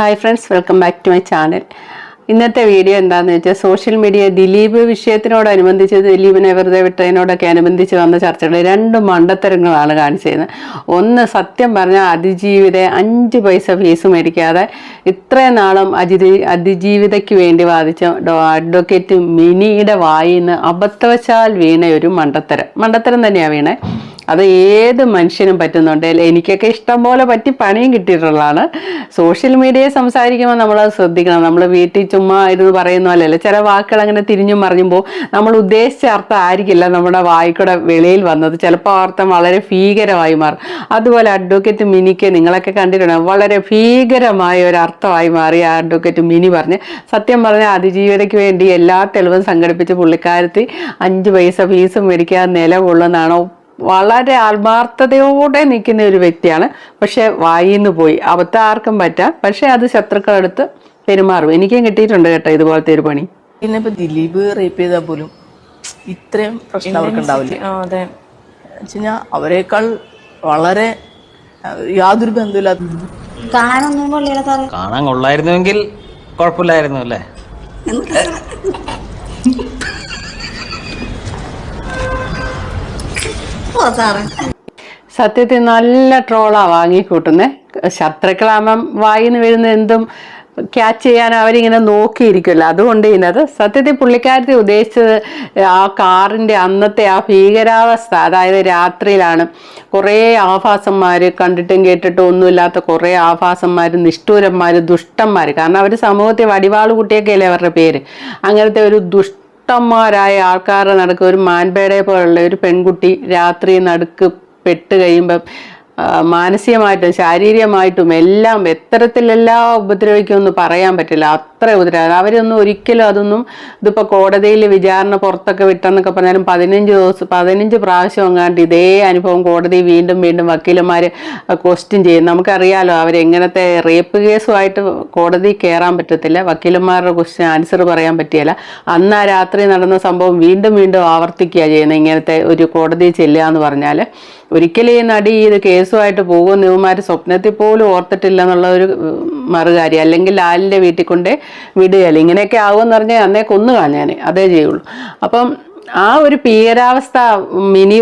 Hi friends welcome back to my channel ഇന്നത്തെ video എന്താണെന്ന് വെച്ചാൽ സോഷ്യൽ മീഡിയ ദിലീപ് വിഷയത്തിനോടനുബന്ധിച്ച് ദിലീപിനെ വെറുതെ വിട്ടതിനോടൊക്കെ അനുബന്ധിച്ച് വന്ന ചർച്ചകൾ രണ്ട് മണ്ടത്തരങ്ങളാണ് കാണിച്ചിരുന്നത് ഒന്ന് സത്യം പറഞ്ഞാൽ അതിജീവിത അഞ്ച് പൈസ ഫീസ് മേടിക്കാതെ ഇത്രയും നാളും അതിജീ അതിജീവിതയ്ക്ക് വേണ്ടി വാദിച്ച അഡ്വക്കേറ്റ് മിനിയുടെ വായിന്ന് അബദ്ധവശാൽ വീണ ഒരു മണ്ടത്തരം. മണ്ടത്തരം തന്നെയാണ് വീണേ. അത് ഏത് മനുഷ്യനും പറ്റുന്നുണ്ട്? എനിക്കൊക്കെ ഇഷ്ടം പോലെ പറ്റി പണിയും കിട്ടിയിട്ടുള്ളതാണ്. സോഷ്യൽ മീഡിയയെ സംസാരിക്കുമ്പോൾ അത് ശ്രദ്ധിക്കണം. നമ്മൾ വീട്ടിൽ ചുമ്മാ ഇരുന്ന് പറയുന്ന പോലെയല്ല. ചില വാക്കുകൾ അങ്ങനെ തിരിഞ്ഞും മറിഞ്ഞുമ്പോൾ നമ്മൾ ഉദ്ദേശിച്ച അർത്ഥം ആയിരിക്കില്ല നമ്മുടെ വായിക്കൂടെ വെളിയിൽ വന്നത്. ചിലപ്പോൾ അർത്ഥം വളരെ ഭീകരമായി മാറും. അതുപോലെ അഡ്വക്കേറ്റ് മിനിക്ക് നിങ്ങളൊക്കെ കണ്ടിട്ടുണ്ട്. വളരെ ഭീകരമായ ഒരു അർത്ഥമായി മാറി ആ അഡ്വക്കേറ്റ് മിനി പറഞ്ഞ്. സത്യം പറഞ്ഞ അതിജീവനയ്ക്ക് വേണ്ടി എല്ലാ തെളിവും സംഘടിപ്പിച്ച് പുള്ളിക്കാരത്തി അഞ്ച് പൈസ ഫീസ് മേടിക്കാതെ നിലകൊള്ളുന്നതാണോ വളരെ ആത്മാർത്ഥതയോടെ നിൽക്കുന്ന ഒരു വ്യക്തിയാണ്. പക്ഷെ വായിന്ന് പോയി. അബദ്ധം ആർക്കും പറ്റാം. പക്ഷെ അത് ശത്രുക്കളെടുത്ത് പെരുമാറും. എനിക്കും കിട്ടിയിട്ടുണ്ട് കേട്ടോ ഇതുപോലത്തെ ഒരു പണി. പിന്നെ ഇപ്പൊ ദിലീപ് റേപ്പ് ചെയ്താൽ പോലും ഇത്രയും പ്രശ്നം അവർക്ക് ഉണ്ടാവില്ല. അതെ. വെച്ചുകഴിഞ്ഞാൽ അവരെക്കാൾ വളരെ യാതൊരു ബന്ധമില്ലാത്ത കാണാൻ കൊള്ളായിരുന്നുവെങ്കിൽ കുഴപ്പമില്ലായിരുന്നു അല്ലേ? സത്യത്തിൽ നല്ല ട്രോളാ വാങ്ങിക്കൂട്ടുന്നേ. ശത്രുക്കളാകുമ്പം വായിന്ന് വീഴുന്ന എന്തും ക്യാച്ച് ചെയ്യാൻ അവരിങ്ങനെ നോക്കിയിരിക്കുമല്ലോ അതുകൊണ്ട് ഇതിനകത്ത് സത്യത്തിൽ പുള്ളിക്കാരത്തി ഉദ്ദേശിച്ചത് ആ കാറിന്റെ അന്നത്തെ ആ ഭീകരാവസ്ഥ അതായത് രാത്രിയിലാണ് കുറേ ആഭാസന്മാർ കണ്ടിട്ടും കേട്ടിട്ടും ഒന്നുമില്ലാത്ത കുറേ ആഭാസന്മാർ നിഷ്ഠൂരന്മാർ ദുഷ്ടന്മാർ കാരണം അവർ സമൂഹത്തെ വടിവാൾ കുട്ടിയൊക്കെയല്ലേ അവരുടെ പേര്. അങ്ങനത്തെ ഒരു ദുഷ്ട ദുഷ്ടന്മാരായ ആൾക്കാരുടെ നടുക്ക് ഒരു മാൻപേടയെ പോലുള്ള ഒരു പെൺകുട്ടി രാത്രി നടുക്ക് പെട്ട് കഴിയുമ്പം മാനസികമായിട്ടും ശാരീരികമായിട്ടും എല്ലാം എത്തരത്തിലെല്ലാം ഉപദ്രവിക്കുമെന്ന് പറയാൻ പറ്റില്ല. അത്ര ഉപദ്രവം. അവരൊന്നും ഒരിക്കലും അതൊന്നും ഇതിപ്പോൾ കോടതിയിൽ വിചാരണ പുറത്തൊക്കെ വിട്ടെന്നൊക്കെ പറഞ്ഞാലും പതിനഞ്ച് ദിവസം പതിനഞ്ച് പ്രാവശ്യം എങ്ങാണ്ട് ഇതേ അനുഭവം കോടതി വീണ്ടും വീണ്ടും വക്കീലന്മാർ ക്വസ്റ്റ്യൻ ചെയ്യും. നമുക്കറിയാലോ അവരെങ്ങനത്തെ റേപ്പ് കേസുമായിട്ട് കോടതി കയറാൻ പറ്റത്തില്ല. വക്കീലന്മാരുടെ ക്വസ്റ്റ്യൻ ആൻസർ പറയാൻ പറ്റിയല്ല. അന്ന് ആ രാത്രി നടന്ന സംഭവം വീണ്ടും വീണ്ടും ആവർത്തിക്കുക ചെയ്യുന്നത് ഇങ്ങനത്തെ ഒരു കോടതി ചെല്ലുക എന്ന് പറഞ്ഞാൽ ഒരിക്കലും ഈ നടി ഇത് കേസുമായിട്ട് പോകുമെന്ന് ഇവന്മാർ സ്വപ്നത്തിൽ പോലും ഓർത്തിട്ടില്ല എന്നുള്ള ഒരു മറുകാരി മറുകാര്യം. അല്ലെങ്കിൽ ലാലിന്റെ വീട്ടിൽ കൊണ്ടേ വിടുകയല്ല. ഇങ്ങനെയൊക്കെ ആവുമെന്ന് പറഞ്ഞാൽ അന്നേ കൊന്നു കാണാൻ അതേ ചെയ്യുള്ളൂ. അപ്പം ആ ഒരു പീരാവസ്ഥ മിനി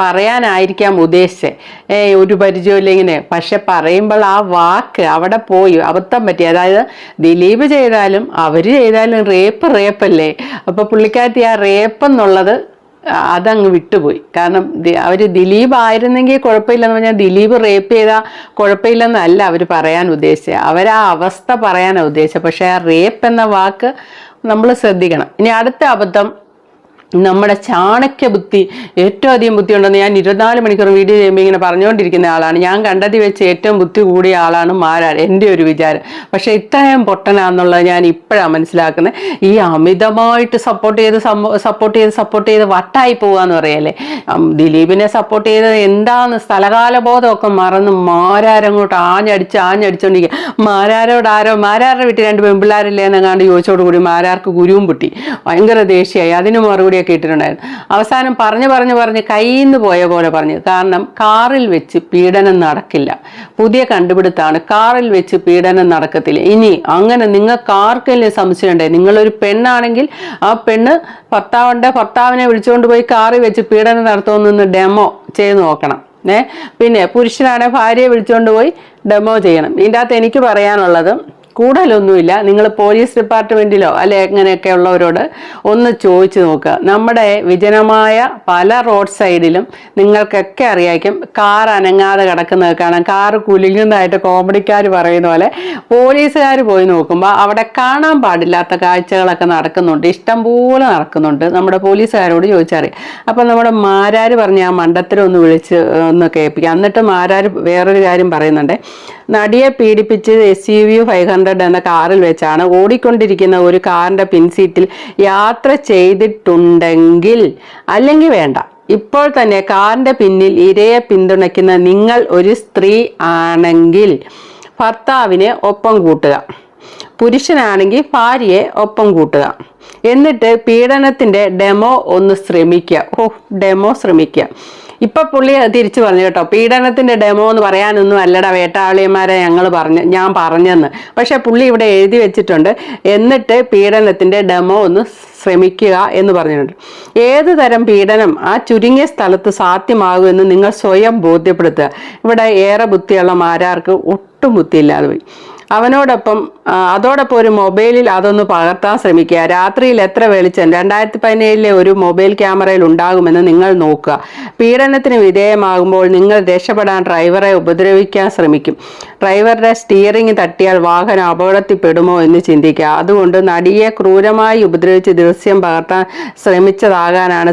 പറയാനായിരിക്കാം ഉദ്ദേശിച്ചത് ഏ ഒരു പരിചയമില്ല ഇങ്ങനെ. പക്ഷെ പറയുമ്പോൾ ആ വാക്ക് അവിടെ പോയി. അബദ്ധം പറ്റി. അതായത് ദിലീപ് ചെയ്താലും അവർ ചെയ്താലും റേപ്പ് റേപ്പല്ലേ. അപ്പോൾ പുള്ളിക്കാരത്തി ആ റേപ്പ് എന്നുള്ളത് അതങ്ങ് വിട്ടുപോയി. കാരണം അവർ ദിലീപ് ആയിരുന്നെങ്കിൽ കുഴപ്പമില്ലെന്ന് പറഞ്ഞാൽ ദിലീപ് റേപ്പ് ചെയ്താൽ കുഴപ്പമില്ലെന്നല്ല അവർ പറയാൻ ഉദ്ദേശിച്ചത്. അവർ ആ അവസ്ഥ പറയാനാണ് ഉദ്ദേശിച്ചത്. പക്ഷേ ആ റേപ്പ് എന്ന വാക്ക് നമ്മൾ ശ്രദ്ധിക്കണം. ഇനി അടുത്ത അബദ്ധം. നമ്മുടെ ചാണക്യ ബുദ്ധി ഏറ്റവും അധികം ബുദ്ധി ഉണ്ടെന്ന് ഞാൻ ഇരുപത്തിനാല് മണിക്കൂർ വീഡിയോ ചെയ്യുമ്പോൾ ഇങ്ങനെ പറഞ്ഞുകൊണ്ടിരിക്കുന്ന ആളാണ്. ഞാൻ കണ്ടതി വെച്ച് ഏറ്റവും ബുദ്ധി കൂടിയ ആളാണ് മാരാർ. എന്റെ ഒരു വിചാരം. പക്ഷേ ഇത്രയും പൊട്ടനാന്നുള്ളത് ഞാൻ ഇപ്പോഴാണ് മനസ്സിലാക്കുന്നത്. ഈ അമിതമായിട്ട് സപ്പോർട്ട് ചെയ്ത് സപ്പോർട്ട് ചെയ്ത് സപ്പോർട്ട് ചെയ്ത് വട്ടായി പോകാന്ന് പറയല്ലേ? ദിലീപിനെ സപ്പോർട്ട് ചെയ്തത് എന്താന്ന് സ്ഥലകാല ബോധമൊക്കെ മറന്ന് മാരാരങ്ങോട്ട് ആഞ്ഞടിച്ച് ആഞ്ഞടിച്ചോണ്ടിരിക്കുക മാരാരോട് ആരോ മാരാരുടെ വീട്ടിൽ രണ്ട് പെൺപിള്ളാരില്ലേ ചോദിച്ചോട് കൂടി മാരാർക്ക് ഗുരുവും പൊട്ടി. ഭയങ്കര ദേഷ്യമായി അതിന് മറുപടിയൊക്കെ ഇട്ടിട്ടുണ്ടായിരുന്നു. അവസാനം പറഞ്ഞു പറഞ്ഞു പറഞ്ഞ് കയ്യിൽ നിന്ന് പോയ പോലെ പറഞ്ഞു. കാരണം കാറിൽ വെച്ച് പീഡനം നടക്കില്ല. പുതിയ കണ്ടുപിടുത്താണ്. കാറിൽ വെച്ച് പീഡനം നടക്കത്തില്ല. ഇനി അങ്ങനെ നിങ്ങൾക്ക് ആർക്കെങ്കിലും സംശയമുണ്ടേ നിങ്ങളൊരു പെണ്ണാണെങ്കിൽ ആ പെണ്ണ് ഭർത്താവുണ്ട് ഭർത്താവിനെ വിളിച്ചുകൊണ്ട് പോയി കാറിൽ വെച്ച് പീഡനം നടത്തുമെന്ന് ഡെമോ ചെയ്ത് നോക്കണം. പിന്നെ പുരുഷനാണെ ഭാര്യയെ വിളിച്ചുകൊണ്ട് പോയി ഡെമോ ചെയ്യണം. ഇതിന്റെ അകത്ത് എനിക്ക് പറയാനുള്ളത് കൂടുതലൊന്നുമില്ല. നിങ്ങൾ പോലീസ് ഡിപ്പാർട്ട്മെന്റിലോ അല്ലെ അങ്ങനെയൊക്കെ ഉള്ളവരോട് ഒന്ന് ചോദിച്ചു നോക്കുക. നമ്മുടെ വിജനമായ പല റോഡ് സൈഡിലും നിങ്ങൾക്കൊക്കെ അറിയായിരിക്കും കാർ അനങ്ങാതെ കിടക്കുന്നത് കാണാം. കാർ കുലുങ്ങുന്നതായിട്ട് കോമഡിക്കാർ പറയുന്ന പോലെ പോലീസുകാർ പോയി നോക്കുമ്പോൾ അവിടെ കാണാൻ പാടില്ലാത്ത കാഴ്ചകളൊക്കെ നടക്കുന്നുണ്ട്. ഇഷ്ടം പോലെ നടക്കുന്നുണ്ട്. നമ്മുടെ പോലീസുകാരോട് ചോദിച്ചറിയാം അപ്പം നമ്മുടെ മാരാർ പറഞ്ഞ ആ മണ്ടത്തരം ഒന്ന് വിളിച്ച് ഒന്ന് കേൾപ്പിക്കാം. എന്നിട്ട് മാരാർ വേറൊരു കാര്യം പറയുന്നുണ്ട്. നടിയെ പീഡിപ്പിച്ച് S U V five hundred എന്ന കാറിൽ വെച്ചാണ് ഓടിക്കൊണ്ടിരിക്കുന്ന ഒരു കാറിന്റെ പിൻസീറ്റിൽ യാത്ര ചെയ്തിട്ടുണ്ടെങ്കിൽ അല്ലെങ്കിൽ വേണ്ട. ഇപ്പോൾ തന്നെ കാറിന്റെ പിന്നിൽ ഇരയെ പിന്തുണയ്ക്കുന്ന നിങ്ങൾ ഒരു സ്ത്രീ ആണെങ്കിൽ ഭർത്താവിനെ ഒപ്പം കൂട്ടുക. പുരുഷനാണെങ്കിൽ ഭാര്യയെ ഒപ്പം കൂട്ടുക. എന്നിട്ട് പീഡനത്തിന്റെ ഡെമോ ഒന്ന് ശ്രമിക്കുക. ഓ ഡെമോ ശ്രമിക്കുക. ഇപ്പൊ പുള്ളി തിരിച്ചു പറഞ്ഞു കേട്ടോ പീഡനത്തിന്റെ ഡെമോ എന്ന് പറയാനൊന്നും അല്ലടാ വേട്ടാളിയന്മാരെ ഞങ്ങൾ പറഞ്ഞു ഞാൻ പറഞ്ഞെന്ന്. പക്ഷെ പുള്ളി ഇവിടെ എഴുതി വെച്ചിട്ടുണ്ട് എന്നിട്ട് പീഡനത്തിന്റെ ഡെമോ ഒന്ന് ശ്രമിക്കുക എന്ന് പറഞ്ഞിട്ടുണ്ട്. ഏത് തരം പീഡനം ആ ചുരുങ്ങിയ സ്ഥലത്ത് സാധ്യമാകുമെന്ന് നിങ്ങൾ സ്വയം ബോധ്യപ്പെടുത്തുക. ഇവിടെ ഏറെ ബുദ്ധിയുള്ള മാരാർക്ക് ഒട്ടും ബുദ്ധിയില്ലാതെ പോയി. അവനോടൊപ്പം അതോടൊപ്പം ഒരു മൊബൈലിൽ അതൊന്ന് പകർത്താൻ ശ്രമിക്കുക. രാത്രിയിൽ എത്ര വെളിച്ചം? രണ്ടായിരത്തി പതിനേഴിലെ ഒരു മൊബൈൽ ക്യാമറയിൽ ഉണ്ടാകുമെന്ന് നിങ്ങൾ നോക്കുക. പീഡനത്തിന് വിധേയമാകുമ്പോൾ നിങ്ങൾ രക്ഷപ്പെടാൻ ഡ്രൈവറെ ഉപദ്രവിക്കാൻ ശ്രമിക്കും. ഡ്രൈവറുടെ സ്റ്റിയറിംഗ് തട്ടിയാൽ വാഹനം അപകടത്തിൽപ്പെടുമോ എന്ന് ചിന്തിക്കുക. അതുകൊണ്ട് നടിയെ ക്രൂരമായി ഉപദ്രവിച്ച് ദൃശ്യം പകർത്താൻ ശ്രമിച്ചതാകാനാണ്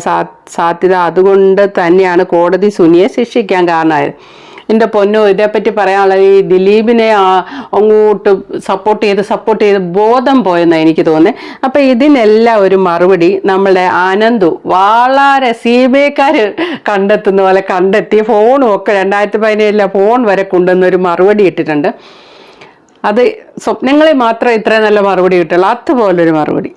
സാധ്യത. അതുകൊണ്ട് തന്നെയാണ് കോടതി സുനിയെ ശിക്ഷിക്കാൻ കാരണമായത്. എന്റെ പൊന്നോ ഇതേപ്പറ്റി പറയാനുള്ളത് ഈ ദിലീപിനെ അങ്ങോട്ട് സപ്പോർട്ട് ചെയ്ത് സപ്പോർട്ട് ചെയ്ത് ബോധം പോയെന്നാണ് എനിക്ക് തോന്നുന്നത് അപ്പം ഇതിനെല്ലാം ഒരു മറുപടി നമ്മളുടെ ആനന്ദു വളരെ സി കണ്ടെത്തുന്ന പോലെ കണ്ടെത്തി. ഫോണും ഒക്കെ രണ്ടായിരത്തി പതിനേഴിലെ ഫോൺ വരെ കൊണ്ടുവന്ന ഒരു മറുപടി ഇട്ടിട്ടുണ്ട്. അത് സ്വപ്നങ്ങളിൽ മാത്രം ഇത്രയും നല്ല മറുപടി കിട്ടുള്ളൂ. അതുപോലൊരു മറുപടി.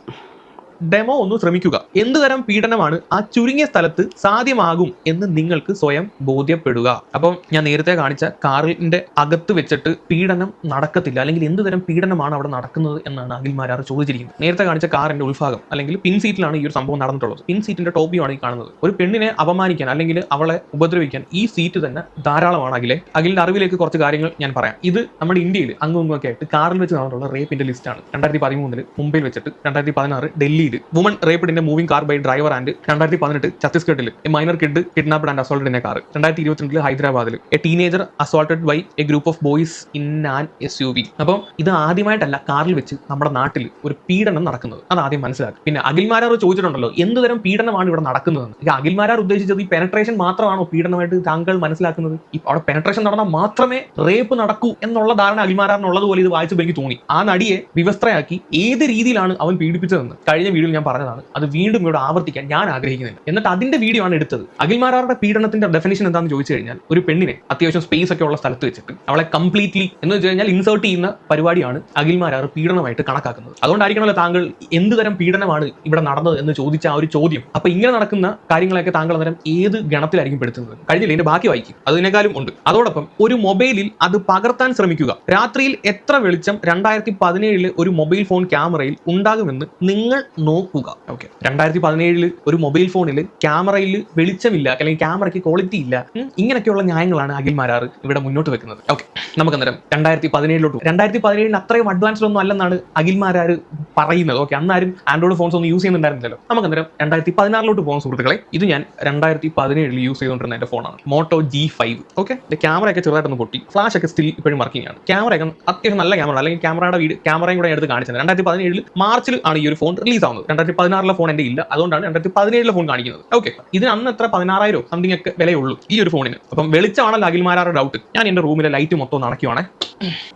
ഡെമോ ഒന്ന് ശ്രമിക്കുക. എന്ത് തരം പീഡനമാണ് ആ ചുരുങ്ങിയ സ്ഥലത്ത് സാധ്യമാകും എന്ന് നിങ്ങൾക്ക് സ്വയം ബോധ്യപ്പെടുക. അപ്പം ഞാൻ നേരത്തെ കാണിച്ച കാറിന്റെ അകത്ത് വെച്ചിട്ട് പീഡനം നടക്കത്തില്ല. അല്ലെങ്കിൽ എന്ത് തരം പീഡനമാണ് അവിടെ നടക്കുന്നത് എന്നാണ് അഖിൽമാരാർ ചോദിച്ചിരിക്കുന്നത്. നേരത്തെ കാണിച്ച കാറിന്റെ ഉൾഭാഗം അല്ലെങ്കിൽ പിൻ സീറ്റിലാണ് ഈ ഒരു സംഭവം നടന്നിട്ടുള്ളത്. പിൻ സീറ്റിന്റെ ടോപ്പിയാണ് ഈ കാണുന്നത്. ഒരു പെണ്ണിനെ അപമാനിക്കാൻ അല്ലെങ്കിൽ അവളെ ഉപദ്രവിക്കാൻ ഈ സീറ്റ് തന്നെ ധാരാളമാണ് അഖിലെ. അഖിലിന്റെ അറിവിലേക്ക് കുറച്ച് കാര്യങ്ങൾ ഞാൻ പറയാം. ഇത് നമ്മുടെ ഇന്ത്യയിൽ അങ്ങും ഒക്കെ ആയിട്ട് കാറിൽ വെച്ച് നടന്നിട്ടുള്ള റേപ്പിന്റെ ലിസ്റ്റാണ് രണ്ടായിരത്തി പതിമൂന്നിൽ മുംബൈയിൽ വെച്ചിട്ട് രണ്ടായിരത്തി പതിനാറ് ഡൽഹിയിൽ woman റേപ്പിഡിന്റെ moving car by driver and രണ്ടായിരത്തി പതിനെട്ട് ഛത്തീസ്ഗഡിൽ minor kid kidnapped and assaulted in a car രണ്ടായിരത്തി ഇരുപത്തിരണ്ടിൽ ഹൈദരാബാദിൽ a teenager assaulted by a group of boys in an S U V അപ്പം ഇത് ആദ്യമായിട്ടല്ല കാറിൽ വെച്ച് നമ്മുടെ നാട്ടിൽ ഒരു പീഡനം നടക്കുന്നത്. അത് ആദ്യം മനസ്സിലാക്കുക പിന്നെ അഖിൽമാരാർ ചോദിച്ചിട്ടുണ്ടല്ലോ എന്ത് തരം പീഡനമാണ് ഇവിടെ നടക്കുന്നതെന്ന്? ഈ അഖിൽമാരാർ ഉദ്ദേശിച്ചത് ഈ പെനട്രേഷൻ മാത്രമാണോ പീഡനമായിട്ട് താങ്കൾ മനസ്സിലാക്കുന്നത്? അവിടെ പെനട്രേഷൻ നടന്നാൽ മാത്രമേ റേപ്പ് നടക്കൂ എന്നുള്ള ധാരണ അഖിൽമാരാറിനുള്ളത് പോലെ ഇത് വായിച്ചപ്പോൾ എനിക്ക് തോന്നി. ആ നടിയെ വിവസ്ത്രയാക്കി ഏത് രീതിയിലാണ് അവൻ പീഡിപ്പിച്ചതെന്ന്. കഴിഞ്ഞ വീഡിയോയിൽ ഞാൻ പറഞ്ഞതാണ്. അത് വീണ്ടും ഇവിടെ ആവർത്തിക്കാൻ ഞാൻ ആഗ്രഹിക്കുന്നില്ല. എന്നിട്ട് അതിന്റെ വീഡിയോ ആണ് എടുത്തത്. അഖിൽമാരാറുടെ പീഡനത്തിന്റെ ഡെഫിനേഷൻ എന്താണെന്ന് ചോദിച്ചു കഴിഞ്ഞാൽ ഒരു പെണ്ണിനെ അത്യാവശ്യം സ്പേസ് ഒക്കെ ഉള്ള സ്ഥലത്ത് വെച്ചിട്ട് അവളെ കംപ്ലീറ്റ്ലി എന്ന് വെച്ച് കഴിഞ്ഞാൽ ഇൻസേർട്ട് ചെയ്യുന്ന പരിപാടിയാണ് അഖിൽമാരാർ പീഡനമായിട്ട് കണക്കാക്കുന്നത്. അതുകൊണ്ടായിരിക്കണമല്ലോ താങ്കൾ എന്ത് തരം പീഡനമാണ് ഇവിടെ നടന്നത് എന്ന് ചോദിച്ച ആ ഒരു ചോദ്യം. അപ്പൊ ഇങ്ങനെ നടക്കുന്ന കാര്യങ്ങളൊക്കെ താങ്കൾ അന്നേരം ഏത് ഗണത്തിലായിരിക്കും പെടുത്തുന്നത്? കഴിഞ്ഞില്ല ഇതിന്റെ ബാക്കി വായിക്കും. അതിനേക്കാളും ഉണ്ട്. അതോടൊപ്പം ഒരു മൊബൈലിൽ അത് പകർത്താൻ ശ്രമിക്കുക. രാത്രിയിൽ എത്ര വെളിച്ചം രണ്ടായിരത്തി പതിനേഴിലെ ഒരു മൊബൈൽ ഫോൺ ക്യാമറയിൽ ഉണ്ടാകുമെന്ന് നിങ്ങൾ നോക്കുക. ഓക്കെ രണ്ടായിരത്തി പതിനേഴിൽ ഒരു മൊബൈൽ ഫോണിൽ ക്യാമറയിൽ വെളിച്ചമില്ല അല്ലെങ്കിൽ ക്യാമറയ്ക്ക് ക്വാളിറ്റി ഇല്ല ഇങ്ങനെയൊക്കെയുള്ള ന്യായങ്ങളാണ് അഖിൽ മാരാർ ഇവിടെ മുന്നോട്ട് വെക്കുന്നത്. ഓക്കെ നമുക്ക് അന്നേരം രണ്ടായിരത്തി പതിനേഴിലോട്ട് രണ്ടായിരത്തി പതിനേഴിന് അത്രയും അഡ്വാൻസ്ഡ് ഒന്നും അല്ലെന്നാണ് അഖിൽ മാരാർ പറയുന്നത്. ഓക്കെ അന്നാരും ആൻഡ്രോയിഡ് ഫോൺസ് ഒന്നും യൂസ് ചെയ്യുന്നുണ്ടായിരുന്നില്ലല്ലോ. നമുക്ക് അന്നേരം രണ്ടായിരത്തി പതിനാറിലോട്ട് പോകുന്ന സുഹൃത്തുക്കളെ. ഇത് ഞാൻ രണ്ടായിരത്തി പതിനേഴിൽ യൂസ് ചെയ്തുകൊണ്ടിരുന്ന എന്റെ ഫോണാണ് മോട്ടോ ജി ഫൈവ് ഓക്കെ ക്യാമറയൊക്കെ ചെറുതായിട്ടൊന്ന് പൊട്ടി. ഫ്ലാഷ് ഒക്കെ സ്റ്റിൽ ഇപ്പോഴും വർക്കിംഗ് ആണ്. ക്യാമറയൊക്കെ അത്യാവശ്യം നല്ല ക്യാമറ അല്ലെങ്കിൽ ക്യാമറയുടെ വീട് ക്യാമറയും കൂടെ എടുത്ത് കാണിച്ചത്. രണ്ടായിരത്തി പതിനേഴിൽ മാർച്ചിൽ ആണ് ഈ ഒരു ഫോൺ റിലീസ് ആവുന്നത്. രണ്ടായിരത്തി പതിനാറിലെ ഫോൺ എന്റെ ഇല്ല. അതുകൊണ്ടാണ് രണ്ടായിരത്തി പതിനേഴിലെ ഫോൺ കാണിക്കുന്നത്. ഓക്കെ ഇതിന് അന്ന് എത്ര? പതിനാറായിരം സംതിങ് ഒക്കെ വിലയുള്ളൂ ഈ ഒരു ഫോണിന് അപ്പം വെളിച്ചമാണല്ലോ അഖിൽമാരാരുടെ ഡൗട്ട് ഞാൻ എന്റെ റൂമിലെ ലൈറ്റ് മൊത്തം ഒന്ന് അണയ്ക്കുവാണേ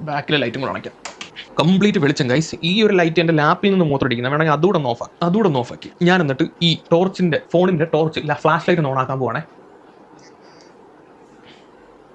ബാക്കിലെ ലൈറ്റും കൂടെ അണയ്ക്കാം കംപ്ലീറ്റ് വെളിച്ചം ഗൈസ് ഈ ഒരു ലൈറ്റ് എന്റെ ലാപ്പിൽ നിന്ന് മൂത്രടിക്കുന്നത് വേണമെങ്കിൽ അതുകൂടെ ഓഫ് അതുകൂടെ ഒന്ന് ഓഫാക്കി ഞാൻ എന്നിട്ട് ഈ ടോർച്ചിന്റെ ഫോണിന്റെ ടോർച്ച് ഫ്ലാഷ് ലൈറ്റ് ഒന്ന് ഓൺ ആക്കാൻ പോവാണേ.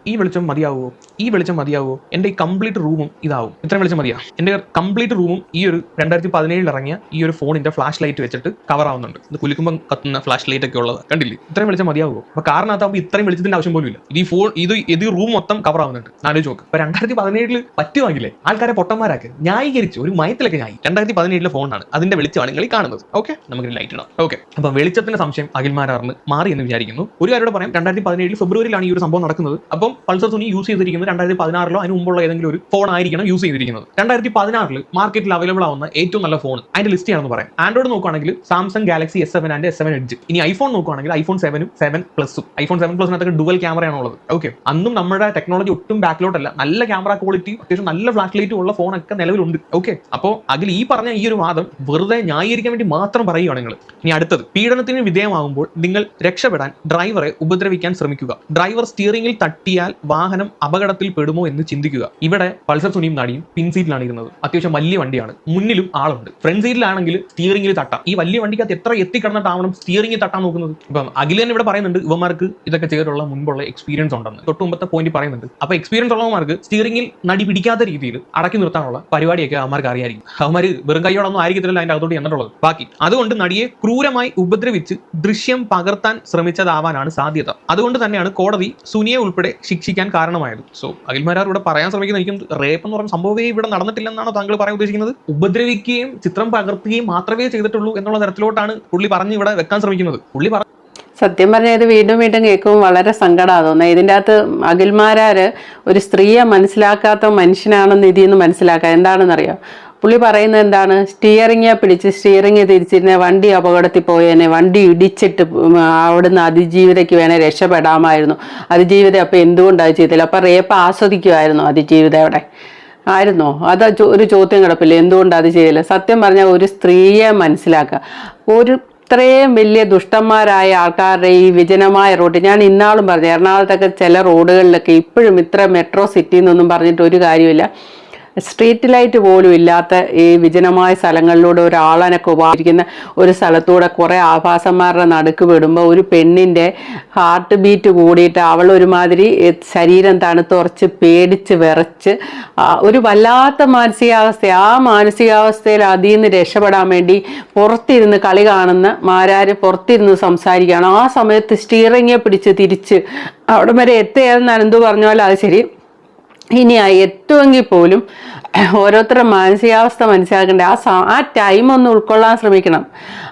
ഈ വെളിച്ചം മതിയാവുമോ ഈ വെളിച്ചം മതിയാവുമോ എന്റെ ഈ കംപ്ലീറ്റ് റൂമും ഇതാവും. ഇത്ര വെളിച്ചം മതിയാ. എന്റെ കംപ്ലീറ്റ് റൂമും ഈ ഒരു രണ്ടായിരത്തി പതിനേഴിൽ ഇറങ്ങിയ ഈ ഒരു ഫോണിന്റെ ഫ്ലാഷ് ലൈറ്റ് വെച്ചിട്ട് കവർ ആവുന്നുണ്ട്. ഇത് കുലിക്കുമ്പോൾ കത്തുന്ന ഫ്ലാഷ് ലൈറ്റ് ഒക്കെ ഉള്ളത്. കണ്ടില്ലേ? ഇത്രയും വെളിച്ചം മതിയാവുമോ അപ്പൊ കാറിനകത്താകുമ്പോൾ ഇത്രയും വെളിച്ചത്തിന്റെ ആവശ്യം പോലും ഇല്ല ഈ ഫോൺ ഇത് ഇത് റൂം മൊത്തം കവർ ആവുന്നുണ്ട്. ആലോചിച്ച് നോക്ക്. അപ്പൊ രണ്ടായിരത്തി പതിനേഴിൽ പറ്റുവാങ്ങില്ലേ ആൾക്കാരെ പൊട്ടന്മാരാക്കി. ന്യായീകരിച്ചു ഒരു മയത്തിലൊക്കെ ന്യായി. രണ്ടായിരത്തി പതിനേഴിലെ ഫോണാണ് അതിന്റെ വെളിച്ചമാണ് നിങ്ങൾ കാണുന്നത്. ഓക്കെ നമുക്ക് ലൈറ്റ് ഇടാം. ഓക്കെ അപ്പൊ വെളിച്ചത്തിന്റെ സംശയം അഖിൽമാരാറിന് മാറി എന്ന് വിചാരിക്കുന്നു. ഒരു കാര്യം പറയാം. രണ്ടായിരത്തി പതിനേഴിൽ ഫെബ്രുവരിയിലാണ് ഈ ഒരു സംഭവം നടക്കുന്നത്. അപ്പം പൾസർ തുണി യൂസ് ചെയ്തിരിക്കുന്നത് രണ്ടായിരത്തി പതിനാറിലോ അതിന് മുമ്പുള്ള ഏതെങ്കിലും ഒരു ഫോൺ ആയിരിക്കണം യൂസ് ചെയ്തിരിക്കുന്നത്. രണ്ടായിരത്തി പതിനാറിൽ മാർക്കറ്റിൽ അവൈലബിൾ ആവുന്ന ഏറ്റവും നല്ല ഫോൺ അതിന്റെ ലിസ്റ്റ് ആണെന്ന് പറയാം. ആൻഡ്രോയിഡ് നോക്കുകയാണെങ്കിൽ Samsung Galaxy S seven and S seven edge ഇനി ഐഫോൺ നോക്കുകയാണെങ്കിൽ ഐഫോൺ സെവനും സെവൻ പ്ലസും ഐഫോൺ സെവൻ പ്ലസിനകത്തൊക്കെ ഡുവൽ ക്യാമറയാണ് ഉള്ളത്. ഓക്കെ അന്നും നമ്മുടെ ടെക്നോളജി ഒട്ടും ബാക്കിലോട്ടല്ല നല്ല ക്യാമറ ക്വാളിറ്റി അത്യാവശ്യം നല്ല ഫ്ലാഷ് ലൈറ്റും ഉള്ള ഫോണൊക്കെ നിലവിലുണ്ട്. ഓക്കെ അപ്പോൾ അതിൽ ഈ പറഞ്ഞ ഈ ഒരു വാദം വെറുതെ ന്യായീകരിക്കാൻ വേണ്ടി മാത്രം പറയുകയാണ് നിങ്ങൾ ഇനി അടുത്തത്. പീഡനത്തിന് വിധേയമാകുമ്പോൾ നിങ്ങൾ രക്ഷപ്പെടാൻ ഡ്രൈവറെ ഉപദ്രവിക്കാൻ ശ്രമിക്കുക. ഡ്രൈവർ സ്റ്റിയറിംഗിൽ തട്ടിയാൽ വാഹനം അപകട അപകടത്തിൽ പെടുമോ എന്ന് ചിന്തിക്കുക. ഇവിടെ പൾസർ സുനിയും നാടിയും പിൻ സീറ്റിലാണ് ഇരുന്നത്. അത്യാവശ്യം വലിയ വണ്ടിയാണ്. മുന്നിലും ആളുണ്ട്. ഫ്രണ്ട് സീറ്റിലാണെങ്കിൽ സ്റ്റിയറിംഗിൽ തട്ടാം. ഈ വലിയ വണ്ടിക്കകത്ത് എത്ര എത്തിക്കിടന്നിട്ടാവണം സ്റ്റിയറിംഗിൽ തട്ടാൻ നോക്കുന്നത്? ഇപ്പം തന്നെ ഇവിടെ പറയുന്നുണ്ട് ഇവമാർക്ക് ഇതൊക്കെ ചെയ്തിട്ടുള്ള മുൻപുള്ള എക്സ്പീരിയൻസ് ഉണ്ടെന്ന്. തൊട്ട് മുമ്പത്തെ പോയിന്റ് പറയുന്നുണ്ട്. അപ്പൊ എക്സ്പീരിയൻസ് ഉള്ളവന്മാർക്ക് സ്റ്റിയറിംഗിൽ നടി പിടിക്കാത്ത രീതിയിൽ അടക്കി നിർത്താനുള്ള പരിപാടിയൊക്കെ അവന്മാർക്ക് അറിയായിരിക്കും. അവന്മാർ വെറും കൈയോടൊന്നും ആയിരിക്കത്തില്ല അതിന്റെ അകത്തോട്ട് എന്നിട്ടുള്ളത് ബാക്കി അതുകൊണ്ട് നടിയെ ക്രൂരമായി ഉപദ്രവിച്ച് ദൃശ്യം പകർത്താൻ ശ്രമിച്ചതാവാനാണ് സാധ്യത. അതുകൊണ്ട് തന്നെയാണ് കോടതി സുനിയെ ഉൾപ്പെടെ ശിക്ഷിക്കാൻ കാരണമായത്. സോ അഖിൽമാരാർ ഇവിടെ പറയാൻ ശ്രമിക്കുന്ന എനിക്കും റേപ്പ് എന്ന് പറഞ്ഞ സംഭവമേ ഇവിടെ നടന്നിട്ടില്ലെന്നാണ് താങ്കൾ പറയാൻ ഉദ്ദേശിക്കുന്നത്? ഉപദ്രവിക്കുകയും ചിത്രം പകർത്തുകയും മാത്രമേ ചെയ്തിട്ടുള്ളൂ എന്നുള്ള തരത്തിലോട്ടാണ് പുള്ളി പറഞ്ഞ് ഇവിടെ വെക്കാൻ ശ്രമിക്കുന്നത്. പുള്ളി പറഞ്ഞു സത്യം പറഞ്ഞാൽ ഇത് വീണ്ടും വീണ്ടും കേൾക്കുമ്പോൾ വളരെ സങ്കടമാണ് തോന്നുന്നത് ഇതിന്റെ അകത്ത് അഖിൽമാരാർ ഒരു സ്ത്രീയെ മനസ്സിലാക്കാത്ത മനുഷ്യനാണെന്ന് ഇതിൽ നിന്ന് മനസ്സിലാക്കുക എന്താണെന്നറിയോ? പുള്ളി പറയുന്നത് എന്താണ്? സ്റ്റിയറിങ്ങെ പിടിച്ച് സ്റ്റിയറിങ് തിരിച്ചിരുന്ന വണ്ടി അപകടത്തിൽ പോയേനെ. വണ്ടി ഇടിച്ചിട്ട് അവിടുന്ന് അതിജീവിതയ്ക്ക് വേണേൽ രക്ഷപ്പെടാമായിരുന്നു. അതിജീവിത അപ്പം എന്തുകൊണ്ടാണ് ചെയ്തില്ല? അപ്പം റേപ്പ് ആസ്വദിക്കുമായിരുന്നു അതിജീവിത അവിടെ. ആയിരുന്നോ? അത് ഒരു ചോദ്യം കിടപ്പില്ല? എന്തുകൊണ്ട് അത് ചെയ്തില്ല? സത്യം പറഞ്ഞാൽ ഒരു സ്ത്രീയെ മനസ്സിലാക്കുക. ഒരു ഇത്രയും വലിയ ദുഷ്ടന്മാരായ ആൾക്കാരുടെ ഈ വിജനമായ റോഡ് ഞാൻ ഇന്നാളും പറഞ്ഞു എറണാകുളത്തൊക്കെ ചില റോഡുകളിലൊക്കെ ഇപ്പോഴും ഇത്ര മെട്രോ സിറ്റി എന്നൊന്നും പറഞ്ഞിട്ട് ഒരു കാര്യമില്ല സ്ട്രീറ്റ് ലൈറ്റ് പോലും ഇല്ലാത്ത ഈ വിജനമായ സ്ഥലങ്ങളിലൂടെ ഒരാളനൊക്കെ ഉപയോഗിക്കുന്ന ഒരു സ്ഥലത്തൂടെ കുറേ ആഭാസന്മാരുടെ നടുക്ക് വിടുമ്പോൾ ഒരു പെണ്ണിന്റെ ഹാർട്ട് ബീറ്റ് കൂടിയിട്ട് അവൾ ഒരുമാതിരി ശരീരം തണുത്തുറച്ച് പേടിച്ച് വിറച്ച് ഒരു വല്ലാത്ത മാനസികാവസ്ഥ ആ മാനസികാവസ്ഥയിൽ അതിൽ നിന്ന് രക്ഷപ്പെടാൻ വേണ്ടി പുറത്തിരുന്ന് കളി കാണുന്ന മാരാര് പുറത്തിരുന്ന് സംസാരിക്കുകയാണ്. ആ സമയത്ത് സ്റ്റീറിങ്ങെ പിടിച്ച് തിരിച്ച് അവിടെ വരെ എത്തിയതെന്ന് അനന്തു പറഞ്ഞ പോലെ അത് ശരി. ഇനി എത്തുമെങ്കിൽ പോലും ഓരോരുത്തരുടെ മാനസികാവസ്ഥ മനസ്സിലാക്കേണ്ട ആ ആ ടൈം ഒന്ന് ഉൾക്കൊള്ളാൻ ശ്രമിക്കണം.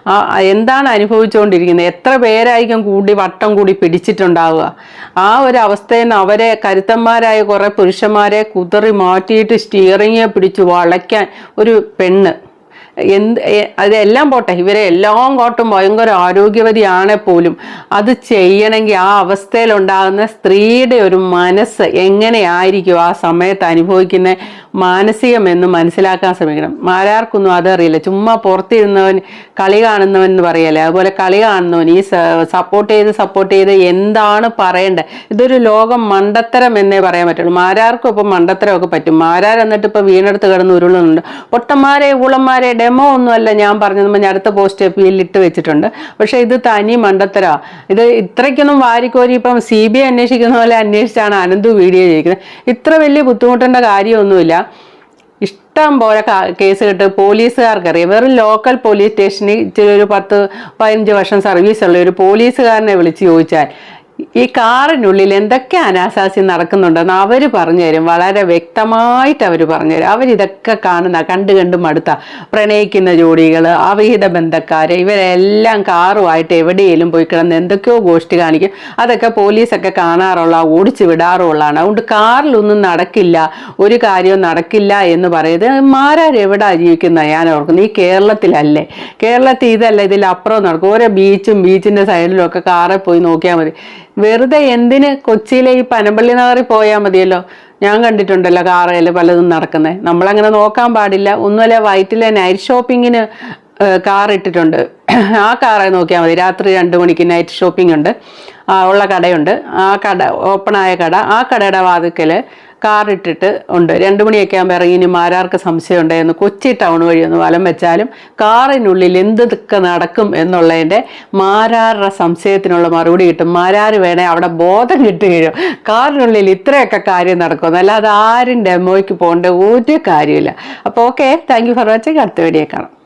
ആ എന്താണ് അനുഭവിച്ചുകൊണ്ടിരിക്കുന്നത്? എത്ര പേരായിരിക്കും കൂടി വട്ടം കൂടി പിടിച്ചിട്ടുണ്ടാവുക? ആ ഒരു അവസ്ഥയിൽ നിന്ന് അവരെ കരുത്തന്മാരായ കുറേ പുരുഷന്മാരെ കുതറി മാറ്റിയിട്ട് സ്റ്റിയറിങ്ങെ പിടിച്ച് വളയ്ക്കാൻ ഒരു പെണ്ണ് എന്ത് അതെല്ലാം പോട്ടെ. ഇവരെ എല്ലാം കോട്ടും ഭയങ്കര ആരോഗ്യവതിയാണെ പോലും. അത് ചെയ്യണമെങ്കിൽ ആ അവസ്ഥയിലുണ്ടാകുന്ന സ്ത്രീയുടെ ഒരു മനസ്സ് എങ്ങനെയായിരിക്കും ആ സമയത്ത് അനുഭവിക്കുന്ന മാനസികമെന്ന് മനസ്സിലാക്കാൻ ശ്രമിക്കണം. മാരാർക്കൊന്നും അതറിയില്ല. ചുമ്മാ പുറത്തിരുന്നവൻ കളി കാണുന്നവൻ എന്ന് പറയല്ലേ? അതുപോലെ കളി കാണുന്നവൻ ഈ സപ്പോർട്ട് ചെയ്ത് സപ്പോർട്ട് ചെയ്ത് എന്താണ് പറയേണ്ടത്? ഇതൊരു ലോകം മണ്ടത്തരം എന്നേ പറയാൻ പറ്റുള്ളൂ. മാരാർക്കും ഇപ്പം മണ്ടത്തരമൊക്കെ പറ്റും. മാരാർ എന്നിട്ട് ഇപ്പം വീണെടുത്ത് കിടന്ന് ഉരുളുന്നുണ്ട്? പൊട്ടന്മാരെ ഊളന്മാരെ ഡെമോ ഒന്നുമല്ല ഞാൻ പറഞ്ഞത് ഞാൻ അടുത്ത പോസ്റ്റ് ഇട്ട് വെച്ചിട്ടുണ്ട്. പക്ഷേ ഇത് തനി മണ്ടത്തര. ഇത് ഇത്രയ്ക്കൊന്നും വാരിക്കോരി ഇപ്പം സി ബി ഐ അന്വേഷിക്കുന്ന പോലെ അന്വേഷിച്ചാണ് അനന്തു വീഡിയോ ചെയ്യിക്കുന്നത്. ഇത്ര വലിയ ബുദ്ധിമുട്ടേണ്ട കാര്യമൊന്നുമില്ല. ഇഷ്ടം പോലെ കേസ് കിട്ട്. പോലീസുകാർക്കറിയാം. വെറും ലോക്കൽ പോലീസ് സ്റ്റേഷനിൽ ഒരു പത്ത് പതിനഞ്ച് വർഷം സർവീസ് ഉള്ള ഒരു പോലീസുകാരനെ വിളിച്ച് ചോദിച്ചാൽ ഈ കാറിനുള്ളിൽ എന്തൊക്കെ അനാശാസ്യം നടക്കുന്നുണ്ടെന്ന് അവർ പറഞ്ഞു തരും. വളരെ വ്യക്തമായിട്ട് അവർ പറഞ്ഞു തരും. അവരിതൊക്കെ കാണുന്ന കണ്ടു കണ്ട് മടുത്ത പ്രണയിക്കുന്ന ജോഡികൾ അവിഹിത ബന്ധക്കാർ ഇവരെല്ലാം കാറുമായിട്ട് എവിടെയെങ്കിലും പോയി കിടന്ന് എന്തൊക്കെയോ ഗോഷ്ടി കാണിക്കും. അതൊക്കെ പോലീസൊക്കെ കാണാറുള്ള ഓടിച്ചു വിടാറുള്ളതാണ്. അതുകൊണ്ട് കാറിലൊന്നും നടക്കില്ല ഒരു കാര്യവും നടക്കില്ല എന്ന് പറയുന്നത് മാരാരെവിടാ ജീവിക്കുന്നത് ഞാൻ ഓർക്കുന്നത് ഈ കേരളത്തിലല്ലേ. കേരളത്തിൽ ഇതല്ല ഇതിലപ്പുറം നടക്കും. ഓരോ ബീച്ചും ബീച്ചിന്റെ സൈഡിലും ഒക്കെ കാറിൽ പോയി നോക്കിയാൽ മതി. വെറുതെ എന്തിന് കൊച്ചിയിലെ ഈ പനമ്പള്ളി നഗറിൽ പോയാൽ മതിയല്ലോ? ഞാൻ കണ്ടിട്ടുണ്ടല്ലോ കാറയിൽ പലതും നടക്കുന്നത് നമ്മളങ്ങനെ നോക്കാൻ പാടില്ല. ഒന്നുമല്ല വൈറ്റിലെ നൈറ്റ് ഷോപ്പിങ്ങിന് കാർ ഇട്ടിട്ടുണ്ട്. ആ കാറെ നോക്കിയാൽ മതി. രാത്രി രണ്ട് മണിക്ക് നൈറ്റ് ഷോപ്പിംഗ് ഉണ്ട്. ഉള്ള കടയുണ്ട്. ആ കട ഓപ്പണായ കട. ആ കടയുടെ വാതിക്കൽ കാർ ഇട്ടിട്ട് ഉണ്ട്. രണ്ട് മണിയൊക്കെ ആകുമ്പോൾ ഇറങ്ങി ഇനി മാരാർക്ക് സംശയം ഉണ്ടായിരുന്നു കൊച്ചി ടൗൺ വഴി ഒന്ന് വലം വെച്ചാലും കാറിനുള്ളിൽ എന്തൊക്കെ നടക്കും എന്നുള്ളതിന്റെ മാരാറുടെ സംശയത്തിനുള്ള മറുപടി കിട്ടും. മാരാർ വേണേൽ അവിടെ ബോധം കിട്ടുകയോ കാറിനുള്ളിൽ ഇത്രയൊക്കെ കാര്യം നടക്കും. അല്ലാതെ ആരും ഡെമോയ്ക്ക് പോകേണ്ട ഒരു കാര്യമില്ല. അപ്പോൾ okay thank you for watching അടുത്ത വീഡിയോ കാണാം.